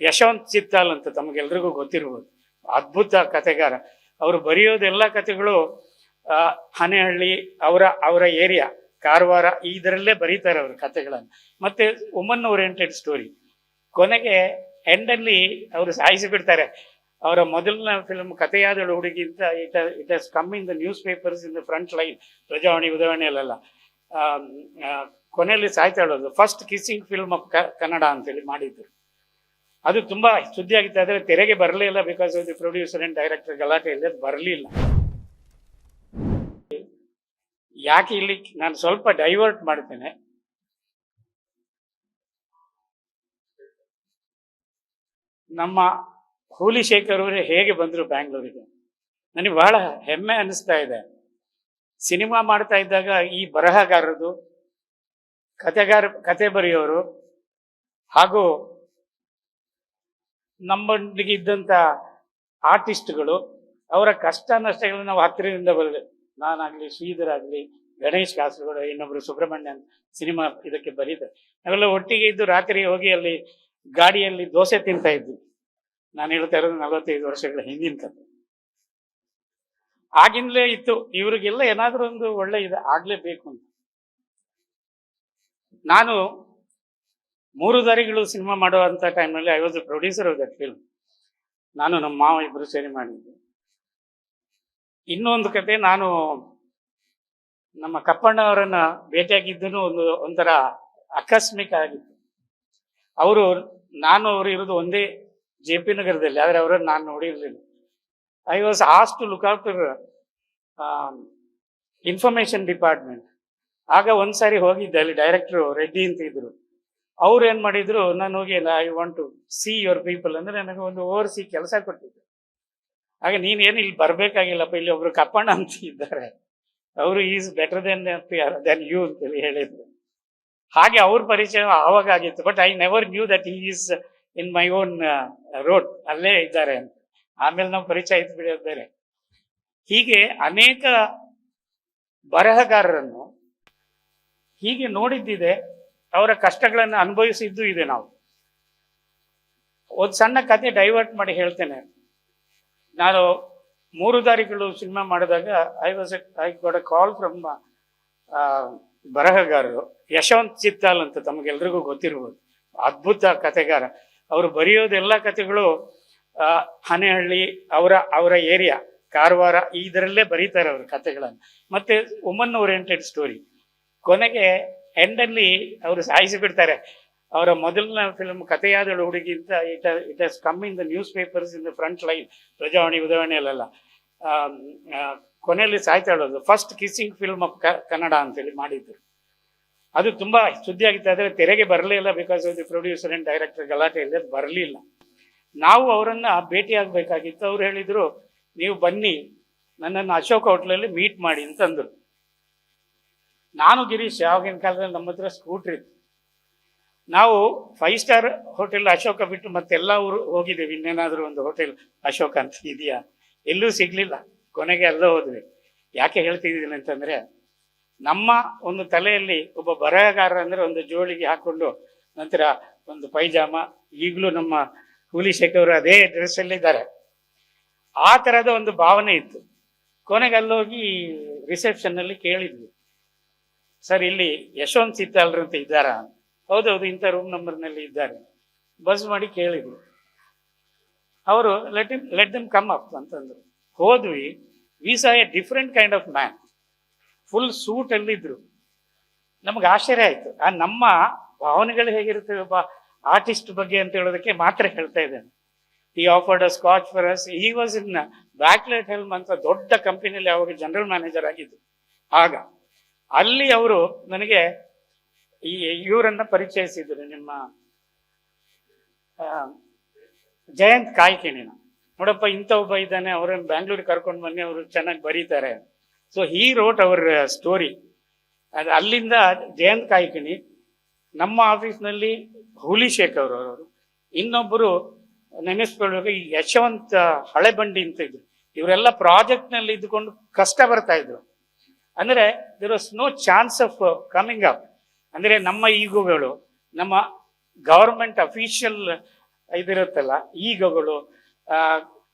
ಯಶವಂತ್ ಚಿತ್ತಾಲ್ ಅಂತ ತಮಗೆಲ್ರಿಗೂ ಗೊತ್ತಿರ್ಬೋದು. ಅದ್ಭುತ ಕತೆಗಾರ ಅವರು ಬರೆಯೋದೆಲ್ಲ ಕತೆಗಳು ಆ, ಹನೆಹಳ್ಳಿ ಅವರ ಅವರ ಏರಿಯಾ ಕಾರವಾರ ಇದರಲ್ಲೇ ಬರೀತಾರೆ ಅವರು ಕತೆಗಳನ್ನು ಮತ್ತೆ ಉಮನ್ ಓರಿಯೆಂಟೆಡ್ ಸ್ಟೋರಿ ಕೊನೆಗೆ ಎಂಡಲ್ಲಿ ಅವರು ಸಾಯಿಸಿ ಬಿಡ್ತಾರೆ. ಅವರ ಮೊದಲನ ಫಿಲ್ಮ್ ಕಥೆಯಾದಳು ಹುಡುಗಿ ಅಂತ it it has come in the newspapers in the front line Prajavani ಉದಾಹರಣೆಯಲ್ಲೆಲ್ಲ ಕೊನೆಯಲ್ಲಿ ಸಾಯ್ತಾ ಹೇಳೋದು first kissing film of Kannada ಅಂತೇಳಿ ಮಾಡಿದ್ರು. ಅದು ತುಂಬಾ ಸುದ್ದಿ ಆಗಿತ್ತು, ಆದರೆ ತೆರೆಗೆ ಬರಲಿಲ್ಲ because of the producer and director ಗಲಾಟೆಯಲ್ಲಿ ಅದು ಬರಲಿಲ್ಲ. ಯಾಕೆ ಇಲ್ಲಿ ನಾನು ಸ್ವಲ್ಪ ಡೈವರ್ಟ್ ಮಾಡ್ತೇನೆ. ನಮ್ಮ ಹೂಲಿಶೇಖರ್ ಅವರು ಹೇಗೆ ಬಂದರು ಬ್ಯಾಂಗ್ಳೂರಿಗೆ? ನನಗೆ ಬಹಳ ಹೆಮ್ಮೆ ಅನಿಸ್ತಾ ಇದೆ. ಸಿನಿಮಾ ಮಾಡ್ತಾ ಇದ್ದಾಗ ಈ ಬರಹಗಾರರು ಕಥೆಗಾರ ಕತೆ ಬರೆಯೋರು ಹಾಗೂ ನಮ್ಮೊಂದಿಗೆ ಇದ್ದಂಥ ಆರ್ಟಿಸ್ಟ್ಗಳು ಅವರ ಕಷ್ಟ ನಷ್ಟಗಳನ್ನ ನಾವು ಹತ್ತಿರದಿಂದ ಬರಲಿ. ನಾನಾಗಲಿ ಶ್ರೀಧರ್ ಗಣೇಶ್ ಕಾಸರಗೋಡು, ಇನ್ನೊಬ್ರು ಸುಬ್ರಹ್ಮಣ್ಯನ್ ಸಿನಿಮಾ ಇದಕ್ಕೆ ಬರೀತಾರೆ ನಾವೆಲ್ಲ ಒಟ್ಟಿಗೆ ಇದ್ದು ರಾತ್ರಿ ಹೋಗಿ ಅಲ್ಲಿ ಗಾಡಿಯಲ್ಲಿ ದೋಸೆ ತಿಂತಾ ಇದ್ವಿ. ನಾನು ಹೇಳ್ತಾ ಇರೋದು ನಲವತ್ತೈದು ವರ್ಷಗಳ ಹಿಂದಿನ ಕಥೆ ಆಗಿಂದಲೇ ಇತ್ತು. ಇವರಿಗೆಲ್ಲ ಏನಾದರೂ ಒಂದು ಒಳ್ಳೆ ಇದು ಆಗ್ಲೇಬೇಕು ಅಂತ. ನಾನು ಮೂರು ದಾರಿಗಳು ಸಿನಿಮಾ ಮಾಡುವಂತ ಟೈಮಲ್ಲಿ I was producer of that film ನಾನು ನಮ್ಮ ಮಾವ ಇಬ್ಬರು ಸೇರಿ ಮಾಡಿದ್ದೆ. ಇನ್ನೊಂದು ಕತೆ, ನಾನು ನಮ್ಮ ಕಪ್ಪಣ್ಣವರನ್ನ ಭೇಟಿಯಾಗಿದ್ದನು ಒಂದು, ಒಂಥರ ಆಕಸ್ಮಿಕ ಆಗಿತ್ತು. ಅವರು, ನಾನು, ಅವರು ಇರೋದು ಒಂದೇ ಜೆ ಪಿ ನಗರದಲ್ಲಿ, ಆದರೆ ಅವರನ್ನು ನಾನು ನೋಡಿರಲಿಲ್ಲ. I was as to look after information department ಆಗ ಒಂದ್ಸಾರಿ ಹೋಗಿದ್ದೆ, ಅಲ್ಲಿ ಡೈರೆಕ್ಟ್ರು ರೆಡ್ಡಿ ಅಂತ ಇದ್ರು. ಅವ್ರು ಏನು ಮಾಡಿದ್ರು, ನಾನು ಹೋಗಿ I want to see your people ಅಂದರೆ ನನಗೆ ಒಂದು ಓವರ್ ಸಿ ಕೆಲಸ ಕೊಟ್ಟಿದ್ದರು ಆಗ ನೀನ್ ಏನು ಇಲ್ಲಿ ಬರಬೇಕಾಗಿಲ್ಲಪ್ಪ, ಇಲ್ಲಿ ಒಬ್ರು ಕಪ್ಪಣ್ಣ ಅಂತ ಇದ್ದಾರೆ. ಅವರು is better than than you ಅಂತೇಳಿ ಹೇಳಿದ್ರು. ಹಾಗೆ ಅವ್ರ ಪರಿಚಯ ಆವಾಗ ಆಗಿತ್ತು but I never knew that he is in my own road ಅಲ್ಲೇ ಇದ್ದಾರೆ ಅಂತ. ಆಮೇಲೆ ನಾವು ಪರಿಚಯ ಇದ್ದು ಬಿಡೋದು ಬೇರೆ. ಹೀಗೆ ಅನೇಕ ಬರಹಗಾರರನ್ನು ಹೀಗೆ ನೋಡಿದ್ದಿದೆ. ಅವರ ಕಷ್ಟಗಳನ್ನು ಅನುಭವಿಸಿದ್ದು ಇದೆ ನಾವು. ಒಂದು ಸಣ್ಣ ಕತೆ ಡೈವರ್ಟ್ ಮಾಡಿ ಹೇಳ್ತೇನೆ. ನಾನು ಮೂರು ದಾರಿಗಳು ಸಿನಿಮಾ ಮಾಡಿದಾಗ I was I got a call from ಬರಹಗಾರರು, ಯಶವಂತ್ ಚಿತ್ತಾಲ್ ಅಂತ ತಮಗೆಲ್ರಿಗೂ ಗೊತ್ತಿರ್ಬೋದು. ಅದ್ಭುತ ಕತೆಗಾರ. ಅವರು ಬರೆಯೋದೆಲ್ಲ ಕತೆಗಳು ಹನೆಹಳ್ಳಿ, ಅವರ ಅವರ ಏರಿಯಾ, ಕಾರವಾರ ಇದರಲ್ಲೇ ಬರೀತಾರೆ ಅವರು ಕತೆಗಳನ್ನು. ಮತ್ತೆ ವುಮನ್ ಓರಿಯೆಂಟೆಡ್ ಸ್ಟೋರಿ ಕೊನೆಗೆ ಎಂಡಲ್ಲಿ ಅವರು ಸಾಯಿಸಿ ಬಿಡ್ತಾರೆ ಅವರ ಮೊದಲನ ಫಿಲ್ಮ್ ಕಥೆಯಾದಳು ಹುಡುಗಿ ಅಂತ it it has come in the newspapers in the front line Prajavani ಉದಾಹರಣೆಯಲ್ಲೆಲ್ಲ ಕೊನೆಯಲ್ಲಿ ಸಾಯ್ತಾ ಹೇಳೋದು first kissing film of Kannada ಅಂತೇಳಿ ಮಾಡಿದ್ರು ಅದು ತುಂಬಾ ಸುದ್ದಿ ಆಗಿತ್ತು ಆದರೆ ತೆರೆಗೆ ಬರಲಿಲ್ಲ because of the producer and director ಗಲಾಟೆಯಲ್ಲಿ ಅದು ಬರಲಿಲ್ಲ. ನಾವು ಅವರನ್ನ ಭೇಟಿ ಆಗ್ಬೇಕಾಗಿತ್ತು ಅವ್ರು ಹೇಳಿದ್ರು, ನೀವು ಬನ್ನಿ, ನನ್ನನ್ನು ಅಶೋಕ್ ಹೋಟ್ಲಲ್ಲಿ ಮೀಟ್ ಮಾಡಿ ಅಂತಂದ್ರು. ನಾನು ಗಿರೀಶ್ ಯಾವಾಗಿನ ಕಾಲದಲ್ಲಿ ನಮ್ಮ ಹತ್ರ ಸ್ಕೂಟ್ರ್ ಇತ್ತು. ನಾವು ಫೈವ್ ಸ್ಟಾರ್ ಹೋಟೆಲ್ ಅಶೋಕ ಬಿಟ್ಟು ಮತ್ತೆಲ್ಲ ಊರು ಹೋಗಿದ್ದೇವೆ. ಇನ್ನೇನಾದರೂ ಒಂದು ಹೋಟೆಲ್ ಅಶೋಕ ಅಂತ ಇದೆಯಾ? ಎಲ್ಲೂ ಸಿಗ್ಲಿಲ್ಲ. ಕೊನೆಗೆ ಅಲ್ಲೋ ಹೋದ್ವಿ. ಯಾಕೆ ಹೇಳ್ತಿದ್ದೀನಿ ಅಂತಂದ್ರೆ ನಮ್ಮ ಒಂದು ತಲೆಯಲ್ಲಿ ಒಬ್ಬ ಬರಹಗಾರ ಅಂದ್ರೆ ಒಂದು ಜೋಳಿಗೆ ಹಾಕೊಂಡು ನಂತರ ಒಂದು ಪೈಜಾಮ, ಈಗಲೂ ನಮ್ಮ ಕೂಲಿ ಶೇಖರ್ ಅದೇ ಡ್ರೆಸ್ ಅಲ್ಲಿದ್ದಾರೆ ಆ ತರದ ಒಂದು ಭಾವನೆ ಇತ್ತು. ಕೊನೆಗೆ ಅಲ್ಲೋಗಿ ರಿಸೆಪ್ಷನ್ನಲ್ಲಿ ಕೇಳಿದ್ವಿ. ಸರ್, ಇಲ್ಲಿ ಯಶವಂತ್ ಸಿತ್ತಾಲ್ರು ಅಂತ ಇದ್ದಾರಾ? ಹೌದೌದು ಇಂಥ ರೂಮ್ ನಂಬರ್ನಲ್ಲಿ ಇದ್ದಾರೆ. ಬಸ್ ಮಾಡಿ ಕೇಳಿದ್ರು. ಅವರು let him let them come up ಅಂತಂದ್ರು. ಹೋದ್ವಿ. We saw a different kind of man full suit ಅಲ್ಲಿದ್ರು. ನಮ್ಗೆ ಆಶ್ಚರ್ಯ ಆಯ್ತು. ಆ ನಮ್ಮ ಭಾವನೆಗಳು ಹೇಗಿರ್ತವೆ ಒಬ್ಬ ಆರ್ಟಿಸ್ಟ್ ಬಗ್ಗೆ ಅಂತ ಹೇಳೋದಕ್ಕೆ ಮಾತ್ರ ಹೇಳ್ತಾ ಇದ್ದೇನೆ. He offered a scotch for us he was in ಬ್ಯಾಕ್ಲೆಟ್ ಹೆಲ್ಮ್ ಅಂತ ದೊಡ್ಡ ಕಂಪನಿಯಲ್ಲಿ ಯಾವಾಗ ಜನರಲ್ ಮ್ಯಾನೇಜರ್ ಆಗಿದ್ದು. ಆಗ ಅಲ್ಲಿ ಅವರು ನನಗೆ ಈ ಇವರನ್ನ ಪರಿಚಯಿಸಿದ್ರು ನಿಮ್ಮ ಜಯಂತ್ ಕಾಯ್ಕಿಣಿನ ನೋಡಪ್ಪ, ಇಂಥ ಒಬ್ಬ ಇದ್ದಾನೆ, ಅವರನ್ನು ಬ್ಯಾಂಗ್ಳೂರಿಗೆ ಕರ್ಕೊಂಡು ಬನ್ನಿ, ಅವರು ಚೆನ್ನಾಗಿ ಬರೀತಾರೆ. So he wrote our story ಅದು ಅಲ್ಲಿಂದ ಜಯಂತ್ ಕಾಯ್ಕಿಣಿ ನಮ್ಮ ಆಫೀಸ್ನಲ್ಲಿ ಹುಲಿಶೇಖರ್ ಅವರು ಇನ್ನೊಬ್ಬರು ನೆನೆಸ್ಕೊಳ್ಳುವಾಗ ಈ ಯಶವಂತ ಹಳೆ ಬಂಡಿ ಅಂತ ಇದ್ರು. ಇವರೆಲ್ಲ ಪ್ರಾಜೆಕ್ಟ್ನಲ್ಲಿ ಇದ್ದುಕೊಂಡು ಕಷ್ಟ ಬರ್ತಾ ಇದ್ರು. ಅಂದ್ರೆ there was no chance of coming up ಅಂದ್ರೆ ನಮ್ಮ ಈಗೋಗಳು, ನಮ್ಮ ಗವರ್ಮೆಂಟ್ ಅಫಿಷಿಯಲ್ ಇದಿರುತ್ತಲ್ಲ, ಈಗೋಗಳು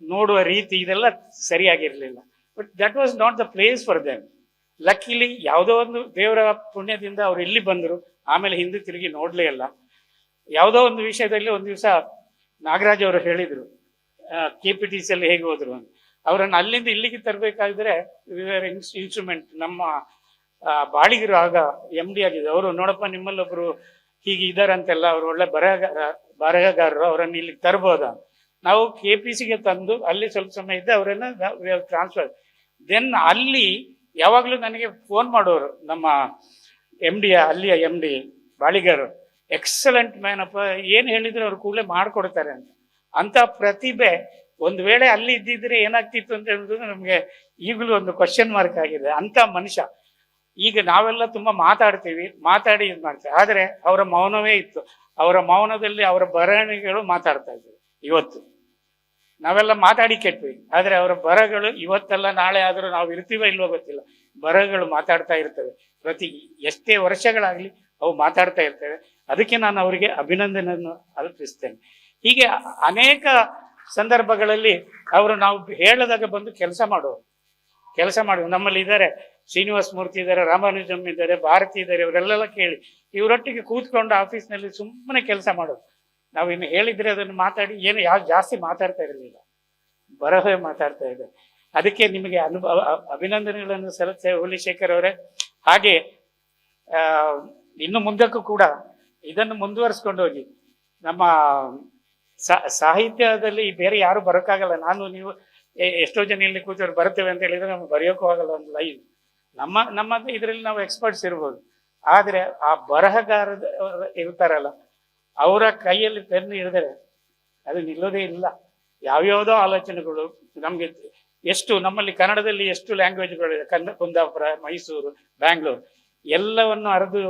ನೋಡುವ ರೀತಿ ಇದೆಲ್ಲ ಸರಿಯಾಗಿರಲಿಲ್ಲ. But that was not the place for them luckily ಯಾವುದೋ ಒಂದು ದೇವರ ಪುಣ್ಯದಿಂದ ಅವ್ರು ಇಲ್ಲಿ ಬಂದರು, ಆಮೇಲೆ ಹಿಂದೆ ತಿರುಗಿ ನೋಡಲೇ ಇಲ್ಲ. ಯಾವುದೋ ಒಂದು ವಿಷಯದಲ್ಲಿ ಒಂದು ದಿವಸ ನಾಗರಾಜ್ ಅವರು ಹೇಳಿದರು ಕೆ ಪಿ ಟಿ ಸಿಯಲ್ಲಿ ಹೇಗೆ ಹೋದರು ಅಂತ. ಅವರನ್ನು ಅಲ್ಲಿಂದ ಇಲ್ಲಿಗೆ ತರಬೇಕಾದ್ರೆ ಇನ್ಸ್ಟ್ರೂಮೆಂಟ್ ನಮ್ಮ ಬಾಳಿಗಿರು ಆಗ ಎಂ ಡಿ ಆಗಿದೆ ಅವರು ನೋಡಪ್ಪ, ನಿಮ್ಮಲ್ಲೊಬ್ರು ಹೀಗೆ ಇದಾರಂತೆಲ್ಲ, ಅವ್ರು ಒಳ್ಳೆ ಬರಹಗಾರ, ಬರಹಗಾರರು ಅವರನ್ನು ಇಲ್ಲಿಗೆ ತರ್ಬೋದಾ? ನಾವು ಕೆ ಪಿ ಸಿಗೆ ತಂದು ಅಲ್ಲಿ ಸ್ವಲ್ಪ ಸಮಯ ಇದ್ದೆ ಅವರನ್ನ ಟ್ರಾನ್ಸ್ಫರ್ ದೆನ್ ಅಲ್ಲಿ ಯಾವಾಗಲೂ ನನಗೆ ಫೋನ್ ಮಾಡೋರು, ನಮ್ಮ ಎಂ ಡಿ ಅಲ್ಲಿಯ ಎಂ ಡಿ ಬಾಳಿಗಾರು ಎಕ್ಸಲೆಂಟ್ ಮ್ಯಾನ್ ಅಪ್ಪ. ಏನು ಹೇಳಿದ್ರು ಅವ್ರು ಕೂಡಲೇ ಮಾಡಿಕೊಡ್ತಾರೆ ಅಂತ. ಅಂತ ಪ್ರತಿಭೆ ಒಂದು ವೇಳೆ ಅಲ್ಲಿ ಇದ್ದಿದ್ರೆ ಏನಾಗ್ತಿತ್ತು ಅಂತ ಹೇಳಿದ್ರು ನಮಗೆ ಈಗಲೂ ಒಂದು ಕ್ವಶನ್ ಮಾರ್ಕ್ ಆಗಿದೆ. ಅಂತ ಮನುಷ್ಯ. ಈಗ ನಾವೆಲ್ಲ ತುಂಬಾ ಮಾತಾಡ್ತೀವಿ, ಮಾತಾಡಿ ಇದು ಮಾಡ್ತೀವಿ ಆದರೆ ಅವರ ಮೌನವೇ ಇತ್ತು. ಅವರ ಮೌನದಲ್ಲಿ ಅವರ ಬರವಣಿಗೆಗಳು ಮಾತಾಡ್ತಾ ಇದ್ರು ಇವತ್ತು. ನಾವೆಲ್ಲ ಮಾತಾಡಿ ಕೆಟ್ವಿ. ಆದರೆ ಅವರ ಬರಗಳು ಇವತ್ತಲ್ಲ, ನಾಳೆ ಆದರೂ ನಾವು ಇರ್ತೀವೋ ಇಲ್ವೋ ಗೊತ್ತಿಲ್ಲ. ಬರಗಳು ಮಾತಾಡ್ತಾ ಇರ್ತವೆ. ಪ್ರತಿ ಎಷ್ಟೇ ವರ್ಷಗಳಾಗ್ಲಿ ಅವು ಮಾತಾಡ್ತಾ ಇರ್ತವೆ. ಅದಕ್ಕೆ ನಾನು ಅವರಿಗೆ ಅಭಿನಂದನೆಯನ್ನು ಅರ್ಪಿಸ್ತೇನೆ. ಹೀಗೆ ಅನೇಕ ಸಂದರ್ಭಗಳಲ್ಲಿ ಅವರು ನಾವು ಹೇಳದಾಗ ಬಂದು ಕೆಲಸ ಮಾಡುವ ಕೆಲಸ ಮಾಡುವ ನಮ್ಮಲ್ಲಿ ಇದ್ದಾರೆ, ಶ್ರೀನಿವಾಸ ಮೂರ್ತಿ ಇದ್ದಾರೆ ರಾಮಾನುಜಮ್ ಇದ್ದಾರೆ, ಭಾರತಿ ಇದ್ದಾರೆ ಇವರೆಲ್ಲ ಕೇಳಿ. ಇವರೊಟ್ಟಿಗೆ ಕೂತ್ಕೊಂಡು ಆಫೀಸ್ನಲ್ಲಿ ಸುಮ್ಮನೆ ಕೆಲಸ ಮಾಡೋದು ನಾವು ಇನ್ನು ಹೇಳಿದ್ರೆ ಅದನ್ನು ಮಾತಾಡಿ, ಏನು ಯಾವ ಜಾಸ್ತಿ ಮಾತಾಡ್ತಾ ಇರಲಿಲ್ಲ. ಬರಹವೇ ಮಾತಾಡ್ತಾ ಇದೆ. ಅದಕ್ಕೆ ನಿಮಗೆ ಅನುಭವ ಅಭಿನಂದನೆಗಳನ್ನು ಸಲ್ಲಿಸ್ತೇ ಹುಲಿಶೇಖರ್ ಅವರೇ. ಹಾಗೆ ಇನ್ನು ಮುಂದಕ್ಕೂ ಕೂಡ ಇದನ್ನು ಮುಂದುವರಿಸ್ಕೊಂಡು ಹೋಗಿ. ನಮ್ಮ ಸಾಹಿತ್ಯದಲ್ಲಿ ಬೇರೆ ಯಾರು ಬರೋಕ್ಕಾಗಲ್ಲ. ನಾನು ನೀವು ಎಷ್ಟೋ ಜನ ಇಲ್ಲಿ ಕೂತವ್ರು ಬರ್ತೇವೆ ಅಂತ ಹೇಳಿದ್ರೆ ನಮ್ಗೆ ಬರೆಯೋಕ್ಕೂ ಆಗಲ್ಲ ಒಂದು ಲೈನ್ ನಮ್ಮ ನಮ್ಮ ಇದರಲ್ಲಿ ನಾವು ಎಕ್ಸ್ಪರ್ಟ್ಸ್ ಇರ್ಬೋದು. ಆದರೆ ಆ ಬರಹಗಾರದ ಇರ್ತಾರಲ್ಲ, ಅವರ ಕೈಯಲ್ಲಿ ಪೆನ್ ಹಿಡಿದರೆ ಅದು ನಿಲ್ಲೋದೇ ಇಲ್ಲ. ಯಾವ್ಯಾವುದೋ ಆಲೋಚನೆಗಳು ನಮಗೆ ಎಷ್ಟು, ನಮ್ಮಲ್ಲಿ ಕನ್ನಡದಲ್ಲಿ ಎಷ್ಟು ಲ್ಯಾಂಗ್ವೇಜ್ಗಳಿದೆ ಕನ್ನಡ ಕುಂದಾಪುರ, ಮೈಸೂರು, ಬ್ಯಾಂಗ್ಳೂರು, ಎಲ್ಲವನ್ನು ಅರೆದು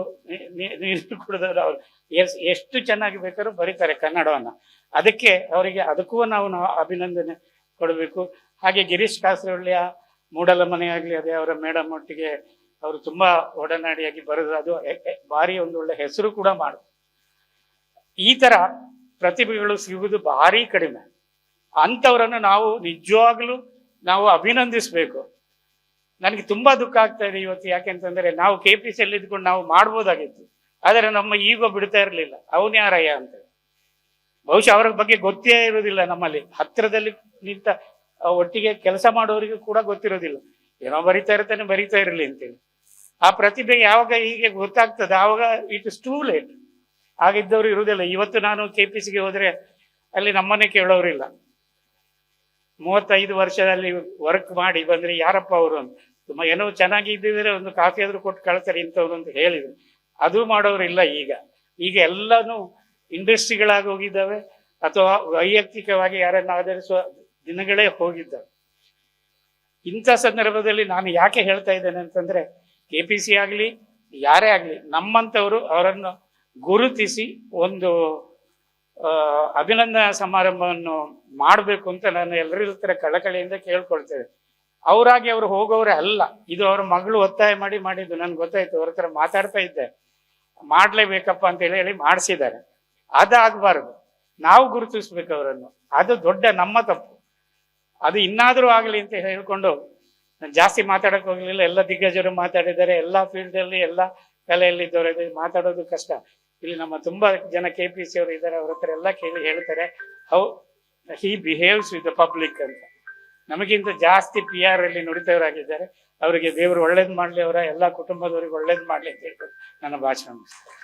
ನೀರು ಕುಡಿದವರು ಅವ್ರು. ಎಸ್- ಎಷ್ಟು ಚೆನ್ನಾಗಿ ಬೇಕಾದ್ರೂ ಬರೀತಾರೆ ಕನ್ನಡವನ್ನು. ಅದಕ್ಕೆ ಅವರಿಗೆ ಅದಕ್ಕೂ ನಾವು ನಾವು ಅಭಿನಂದನೆ ಕೊಡಬೇಕು. ಹಾಗೆ ಗಿರೀಶ್ ಕಾಸರಳ್ಳಿಯ ಮೂಡಲ ಮನೆ ಆಗಲಿ, ಅದೇ ಅವರ ಮೇಡಮ್ ಒಟ್ಟಿಗೆ ಅವರು ತುಂಬಾ ಒಡನಾಡಿಯಾಗಿ ಬರೆದು ಅದು ಭಾರಿ ಒಂದು ಒಳ್ಳೆ ಹೆಸರು ಕೂಡ ಮಾಡು. ಈ ತರ ಪ್ರತಿಭೆಗಳು ಸಿಗುವುದು ಭಾರಿ ಕಡಿಮೆ. ಅಂಥವರನ್ನು ನಾವು ನಿಜವಾಗ್ಲೂ ನಾವು ಅಭಿನಂದಿಸಬೇಕು. ನನಗೆ ತುಂಬಾ ದುಃಖ ಆಗ್ತಾ ಇದೆ ಇವತ್ತು. ಯಾಕೆಂತಂದ್ರೆ ನಾವು ಕೆ ಪಿ ಸಿ ಇದ್ಕೊಂಡು ನಾವು ಮಾಡ್ಬೋದಾಗಿತ್ತು. ಆದರೆ ನಮ್ಮ ಈಗೋ ಬಿಡ್ತಾ ಇರಲಿಲ್ಲ. ಅವನ ಯಾರಯ್ಯ ಅಂತ ಬಹುಶಃ ಅವರ ಬಗ್ಗೆ ಗೊತ್ತೇ ಇರೋದಿಲ್ಲ ನಮ್ಮಲ್ಲಿ. ಹತ್ತಿರದಲ್ಲಿ ನಿಂತ ಒಟ್ಟಿಗೆ ಕೆಲಸ ಮಾಡೋರಿಗೂ ಕೂಡ ಗೊತ್ತಿರೋದಿಲ್ಲ ಏನೋ ಬರಿತಾ ಇರ್ತಾನೆ ಬರಿತಾ ಇರಲಿ ಅಂತೇಳಿ. ಆ ಪ್ರತಿಭೆ ಯಾವಾಗ ಹೀಗೆ ಗೊತ್ತಾಗ್ತದೆ? ಆವಾಗ ಇಟ್ ಇಸ್ ಟೂ ಲೇಟ್ ಆಗಿದ್ದವರು ಇರುವುದಿಲ್ಲ. ಇವತ್ತು ನಾನು ಕೆ ಪಿ ಸಿಗೆ ಹೋದ್ರೆ ಅಲ್ಲಿ ನಮ್ಮನ್ನೇ ಕೇಳೋರಿಲ್ಲ ಮೂವತ್ತೈದು ವರ್ಷದಲ್ಲಿ ವರ್ಕ್ ಮಾಡಿ ಬಂದ್ರೆ ಯಾರಪ್ಪ ಅವರು ಅಂತ. ತುಂಬಾ ಏನೋ ಚೆನ್ನಾಗಿ ಇದ್ದಿದ್ರೆ ಒಂದು ಕಾಫಿ ಆದ್ರೂ ಕೊಟ್ಟು ಕಳ್ತಾರೆ ಇಂಥವ್ರು ಅಂತ ಹೇಳಿದ್ರು. ಅದು ಮಾಡೋರಿಲ್ಲ ಈಗ. ಈಗ ಎಲ್ಲನೂ ಇಂಡಸ್ಟ್ರಿಗಳಾಗಿ ಹೋಗಿದ್ದಾವೆ ಅಥವಾ ವೈಯಕ್ತಿಕವಾಗಿ ಯಾರನ್ನು ಆಧರಿಸುವ ದಿನಗಳೇ ಹೋಗಿದ್ದಾವೆ. ಇಂಥ ಸಂದರ್ಭದಲ್ಲಿ ನಾನು ಯಾಕೆ ಹೇಳ್ತಾ ಇದ್ದೇನೆ ಅಂತಂದ್ರೆ ಕೆ ಪಿ ಸಿ ಆಗಲಿ, ಯಾರೇ ಆಗಲಿ, ನಮ್ಮಂಥವರು ಅವರನ್ನು ಗುರುತಿಸಿ ಒಂದು ಅಭಿನಂದನಾ ಸಮಾರಂಭವನ್ನು ಮಾಡಬೇಕು ಅಂತ ನಾನು ಎಲ್ಲರ ಹತ್ರ ಕಳಕಳಿಯಿಂದ ಕೇಳ್ಕೊಳ್ತೇವೆ. ಅವರಾಗಿ ಅವರು ಹೋಗೋರೇ ಅಲ್ಲ. ಇದು ಅವ್ರ ಮಗಳು ಒತ್ತಾಯ ಮಾಡಿ ಮಾಡಿದ್ದು. ನನ್ಗೆ ಗೊತ್ತಾಯ್ತು, ಅವ್ರ ಹತ್ರ ಮಾತಾಡ್ತಾ ಇದ್ದೆ. ಮಾಡ್ಲೇಬೇಕಪ್ಪ ಅಂತ ಹೇಳಿ ಮಾಡಿಸಿದ್ದಾರೆ. ಅದಾಗಬಾರ್ದು. ನಾವು ಗುರುತಿಸ್ಬೇಕು ಅವರನ್ನು. ಅದು ದೊಡ್ಡ ನಮ್ಮ ತಪ್ಪು. ಅದು ಇನ್ನಾದರೂ ಆಗಲಿ ಅಂತ ಹೇಳ್ಕೊಂಡು ನಾನು ಜಾಸ್ತಿ ಮಾತಾಡೋಕೆ ಹೋಗಲಿಲ್ಲ. ಎಲ್ಲ ದಿಗ್ಗಜರು ಮಾತಾಡಿದ್ದಾರೆ. ಎಲ್ಲ ಫೀಲ್ಡಲ್ಲಿ ಎಲ್ಲ ಕಲೆಯಲ್ಲಿ ಇದ್ದವರು ಮಾತಾಡೋದು ಕಷ್ಟ. ಇಲ್ಲಿ ನಮ್ಮ ತುಂಬಾ ಜನ ಕೆ ಪಿ ಸಿ ಅವರು ಇದ್ದಾರೆ. ಅವ್ರ ಹತ್ರ ಎಲ್ಲ ಕೇಳಿ ಹೇಳ್ತಾರೆ. How he behaves with the public ಅಂತ. ನಮಗಿಂತ ಜಾಸ್ತಿ ಪಿ ಆರ್ ಅಲ್ಲಿ ನುಡಿತವರಾಗಿದ್ದಾರೆ ಅವರಿಗೆ ದೇವರು ಒಳ್ಳೇದು ಮಾಡಲಿ ಅವರ, ಎಲ್ಲಾ ಕುಟುಂಬದವರಿಗೆ ಒಳ್ಳೇದು ಮಾಡಲಿ ಅಂತ ಹೇಳ್ಕೊಂಡು ನನ್ನ ಭಾಷಣ ಮುಗಿಸ್ತೇನೆ.